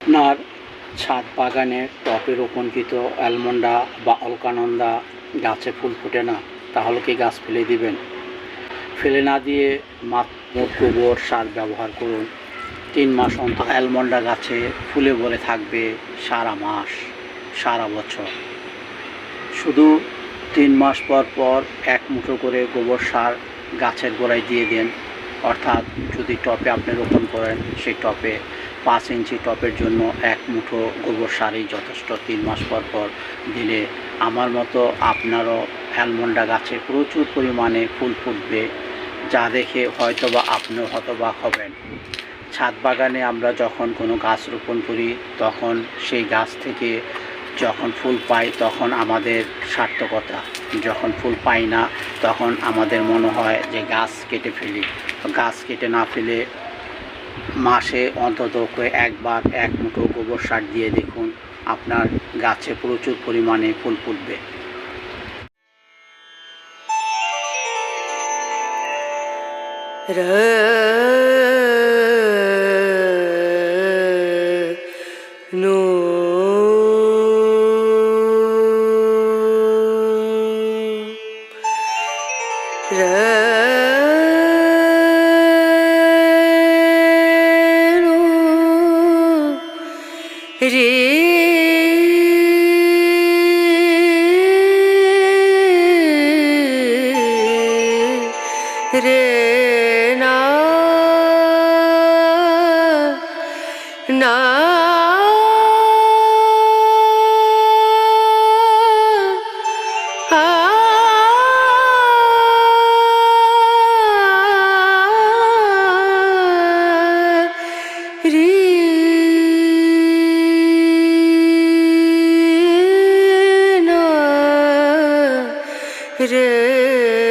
আপনার ছাদ বাগানে টপে রোপণকৃত অ্যালমন্ডা বা অলকানন্দা গাছে ফুল ফোটে না, তাহলে কি গাছ ফেলে দিবেন? ফেলে না দিয়ে মাত্র গোবর সার ব্যবহার করুন। তিন মাস অন্তর অ্যালমন্ডা গাছে ফুলে ভরে থাকবে সারা মাস, সারা বছর। শুধু তিন মাস পর পর এক মুঠো করে গোবর সার গাছের গোড়ায় দিয়ে দেন। অর্থাৎ যদি টপে আপনি রোপণ করেন, সেই টপে পাঁচ ইঞ্চি টপের জন্য এক মুঠো গোবর সারই যথেষ্ট তিন মাস পর পর দিলে আমার মতো আপনারও অ্যালমন্ডা গাছে প্রচুর পরিমাণে ফুল ফুটবে, যা দেখে হয়তো বা আপনিও হতবাক হবেন। ছাদ বাগানে আমরা যখন কোনো গাছ রোপণ করি, তখন সেই গাছ থেকে যখন ফুল পাই তখন আমাদের সার্থকতা। যখন ফুল পাই না, তখন আমাদের মনে হয় যে গাছ কেটে ফেলি। গাছ কেটে না ফেলে মাসে অন্তত একবার এক মুঠো গোবর সার দিয়ে দেখুন, আপনার গাছে প্রচুর পরিমাণে ফুল ফুটবে। Yeah. যে